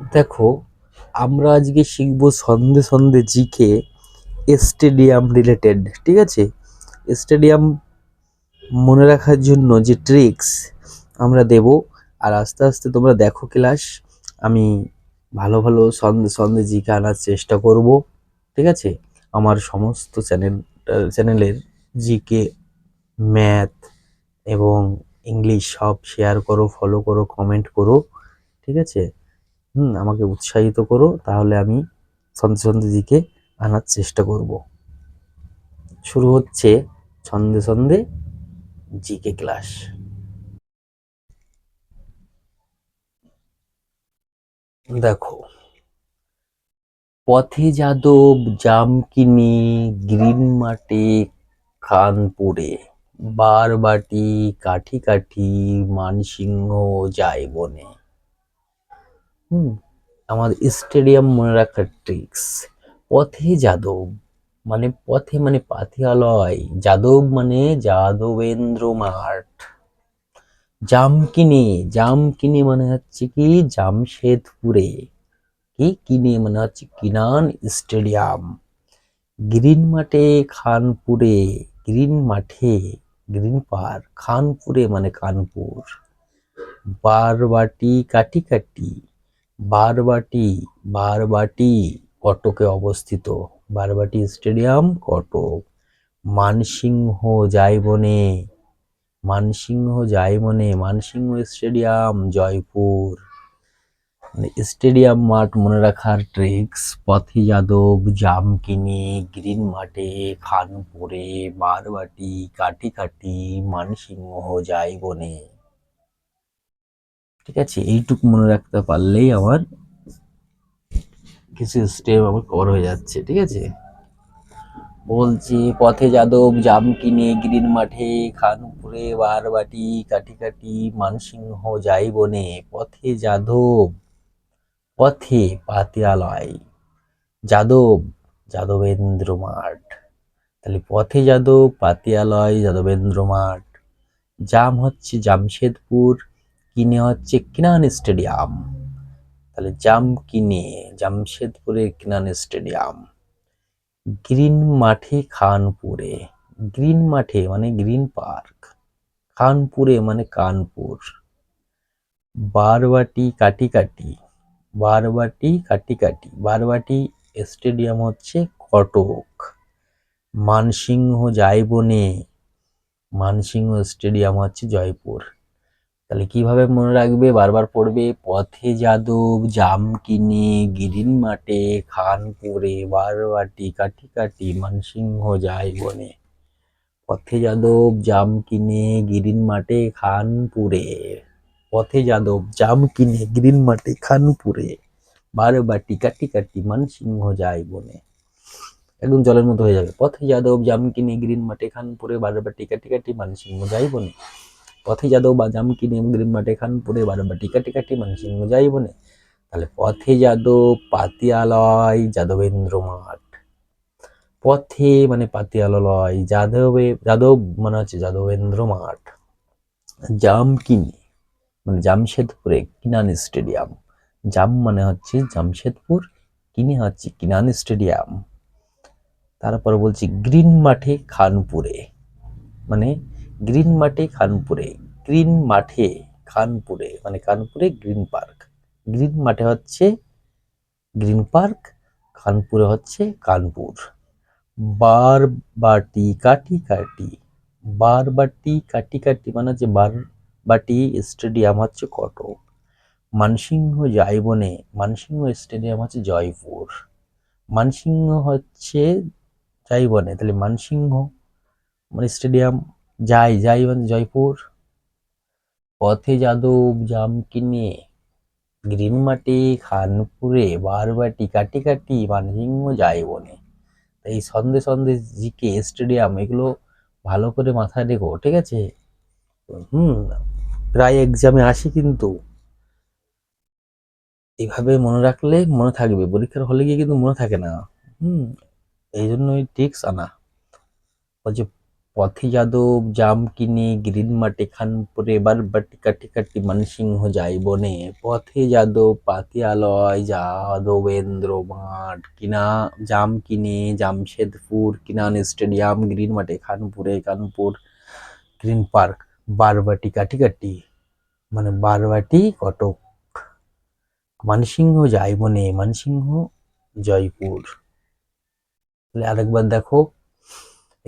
দেখো, আমরা আজকে শিখব সন্ধে সন্ধে জিকে স্টেডিয়াম রিলেটেড ঠিক আছে? স্টেডিয়াম মনে রাখার জন্য যে ট্রিক্স আমরা দেব, আর আস্তে আস্তে তোমরা দেখো ক্লাস আমি ভালো ভালো সন্ধে সন্ধে জিকে আনার চেষ্টা করব, ঠিক আছে? আমার সমস্ত চ্যানেল চ্যানেলের জিকে ম্যাথ এবং ইংলিশ সব শেয়ার করো ফলো করো কমেন্ট করো, ঠিক আছে? হুম, আমাকে উৎসাহিত করো, তাহলে আমি ছন্দে সন্ধে দিকে আনার চেষ্টা করব। শুরু হচ্ছে ছন্দে ছন্দে জিকে ক্লাস। দেখো, পথে যাদব, জামকিনি, গ্রিন মাঠে, খানপুরে, বারবাটি কাঠি কাঠি, মানসিংহ যায় বনে হুম। আমার স্টেডিয়াম মনে রাখার ট্রিক্স পথে যাদব মানে পথে মানে পাথিয়ালয়। যাদব মানে যাদবেন্দ্র মাঠ। জামকিনি জামকিনি মানে হচ্ছে কি? জামশেদপুরে। কি কিনে মানে হচ্ছে কিনান স্টেডিয়াম। গ্রিন মাঠে খানপুরে, গ্রিন মাঠে, গ্রিন পার্ক, খানপুরে মানে কানপুর। বারবাটি কাটি কাটি। বারবাটি বারবাটি কটকে অবস্থিত। বারবাটি স্টেডিয়াম কটক। মানসিংহ যাইবনে মানসিংহ যাইবনে মানসিংহ স্টেডিয়াম, জয়পুর। মানে স্টেডিয়াম মাঠ মনে রাখার ট্রিক্স, পথে যাদব, জামকিনি, গ্রিন মাঠে, খানপুরে, বারবাটি কাটি কাটি মানসিংহ যাইবনে ঠিক আছে, এইটুকু মনে রাখতে পারলেই আমার কিছু স্টেপ আমার কভার হয়ে যাচ্ছে, ঠিক আছে? বলছি, পথে যাদব, জাম কিনে, গ্রিন মাঠে খানপুরে বারবাটি কাটি কাটি মানসিংহ যাই বনে, পথে যাদব, পথে পাতিয়ালয়, যাদব, যাদবেন্দ্র মাঠ। তাহলে পথে যাদব, পাতিয়ালয়, যাদবেন্দ্র মাঠ। জাম হচ্ছে জামশেদপুর কিনে হচ্ছে কিনান স্টেডিয়াম। তাহলে জাম কিনে জামশেদপুরের কিনান স্টেডিয়াম। গ্রিন মাঠে খানপুরে। গ্রিন মাঠে মানে গ্রিন পার্ক। খানপুরে মানে কানপুর। বারবাটি কাটি কাটি বারবাটি কাটি কাটি বারবাটি স্টেডিয়াম হচ্ছে কটক। মানসিংহ যাইবনে। মানসিংহ স্টেডিয়াম হচ্ছে জয়পুর। তাহলে কীভাবে মনে রাখবে? বারবার পড়বে, পথে যাদব, জাম কিনে, গিরিন মাঠে, খানপুরে, বারবাটি, কাটি কাটি, মানসিংহ যায় বনে পথে যাদব, জাম কিনে, গিরিন মাঠে, খানপুরে। পথে যাদব, জাম কিনে, গ্রিন মাঠে, খানপুরে। বারবাটি, কাটি কাটি, মানসিংহ যায় বনে একদম জলের মতো হয়ে যাবে। পথে যাদব, জাম কিনে, গ্রিন মাঠে, খানপুরে, বারবাটি, কাটি কাটি, মানসিংহ যায় বনে পথে যাদব বা জাম কিনে গ্রিন মাঠে খানপুরে বারবাটি কাটি কাটি মানসিংহ যাই বনে। তাহলে পথে যাদব, পাতিয়ালয়, যাদবেন্দ্র মাঠ। পথে মানে পাতিয়ালয়, যাদবে, যাদব মানে হচ্ছে যাদবেন্দ্র মাঠ। জাম কিনে মানে জামশেদপুরে কিনান স্টেডিয়াম। জাম মানে হচ্ছে জামশেদপুর, কিনে হচ্ছে কিনান স্টেডিয়াম। তারপর বলছি গ্রিন মাঠে খানপুরে। মানে গ্রিন মাঠে খানপুরে, গ্রিন মাঠে খানপুরে মানে কানপুরে গ্রিন পার্ক। গ্রিন মাঠে হচ্ছে গ্রিন পার্ক, খানপুরে হচ্ছে কানপুর। বার বাটি কাটি কাটি, বার বাটি কাটি কাটি মানে হচ্ছে বার বাটি স্টেডিয়াম হচ্ছে কটক মানসিংহ যাইবনে মানসিংহ স্টেডিয়াম হচ্ছে জয়পুর। মানসিংহ হচ্ছে যাইবনে তাহলে মানসিংহ মানে স্টেডিয়াম যাই যাই মানে জয়পুর। পথে যাদব জাম কিনে, গ্রিন মাটি খানপুরে বারবাটি কাটি কাটি মানসিংহ যায় বনে। এই সন্ধে সন্ধে জিকে, স্টেডিয়াম, এগুলো ভালো করে মাথায় রেখো, ঠিক আছে? হুম, প্রায় এক্সামে আসি কিন্তু। এইভাবে মনে রাখলে মনে থাকবে, পরীক্ষার হলে গিয়ে কিন্তু মনে থাকে না। হুম এই জন্য এই টিক্স আনা। বলছে পথে যাদব জাম কিনে গ্রিন মাঠে খানপুরে বারবাটি কাটি কাটি মানসিংহ যাই বনে পথে যাদব পাতিয়ালয় যাদবেন্দ্র মাঠ কিনা জাম কিনে জামশেদপুর কিনান স্টেডিয়াম গ্রিন মাঠে খানপুরে কানপুর গ্রিন পার্ক বারবাটি কাটি কাটি মানে বারবাটি কটক মানসিংহ যাই বনে মানসিংহ জয়পুর তাহলে আরেকবার দেখো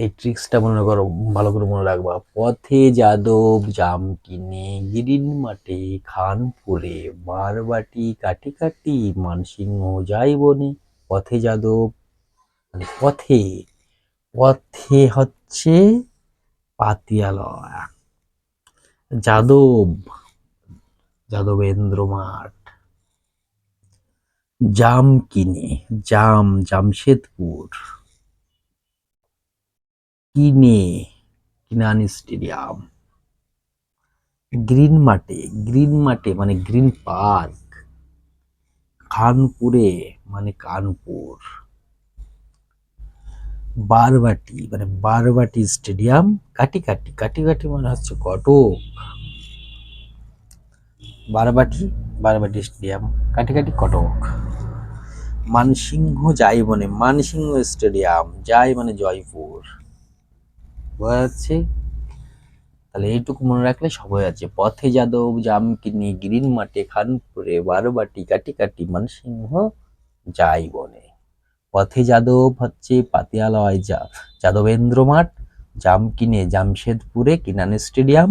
এই ট্রিক্সটা মনে করো, ভালো করে মনে রাখবা। পথে যাদব, জাম কিনে, গ্রিন মাঠে, খানপুরে বারবাটি কাটি কাটি মানসিংহ যাই বনে। পথে যাদব মানে পথে পথে হচ্ছে পাতিয়ালয়। যাদব, যাদবেন্দ্র মাঠ। জাম কিনে, জাম, জামশেদপুর। কিনে কিনান স্টেডিয়াম। গ্রিন মাঠে গ্রিন মাঠে মানে গ্রিন পার্ক। খানপুরে মানে কানপুর। বারবাটি মানে বারবাটি স্টেডিয়াম কাটি কাটি কাটি কাটি মানে হচ্ছে কটক। বারবাটি বারবাটি স্টেডিয়াম কাটি কাটি কটক। মানসিংহ যাই মানে মানসিংহ স্টেডিয়াম, যাই মানে জয়পুর। বোঝা যাচ্ছে তাহলে এইটুকু মনে রাখলে সবাই আছে। পথে যাদব, জামকিনি, গ্রিন মাঠে খানপুরে বারবাটি কাটি কাটি মানসিংহ যাই বনে পথে যাদব হচ্ছে পাতিয়ালয় যা, যাদবেন্দ্র মাঠ, জামকিনে, জামশেদপুরে কিনান স্টেডিয়াম,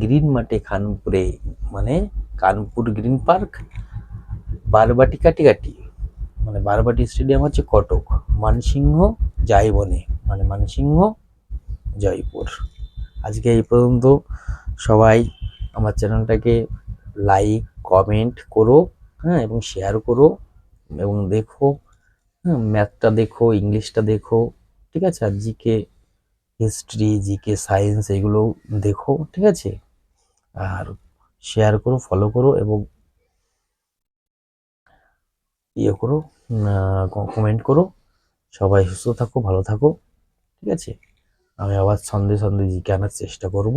গ্রিন মাঠে খানপুরে মানে কানপুর গ্রিন পার্ক বারবাটি কাটি কাটি মানে বারবাটি স্টেডিয়াম হচ্ছে কটক। মানসিংহ যাই বনে মানে মানসিংহ জয়পুর। আজকে এই পর্যন্ত সবাই আমার চ্যানেলটাকে লাইক কমেন্ট করো হ্যাঁ এবং শেয়ার করো, এবং দেখো হ্যাঁ ম্যাথটা দেখো ইংলিশটা দেখো, ঠিক আছে? আর জিকে হিস্ট্রি জিকে সায়েন্স এগুলো দেখো, ঠিক আছে? আর শেয়ার করো ফলো করো, এবং ইয়ে করো কমেন্ট করো। সবাই সুস্থ থাকো, ভালো থাকো, ঠিক আছে? আমি আবার ছন্দে ছন্দে জিকে আনার চেষ্টা করব।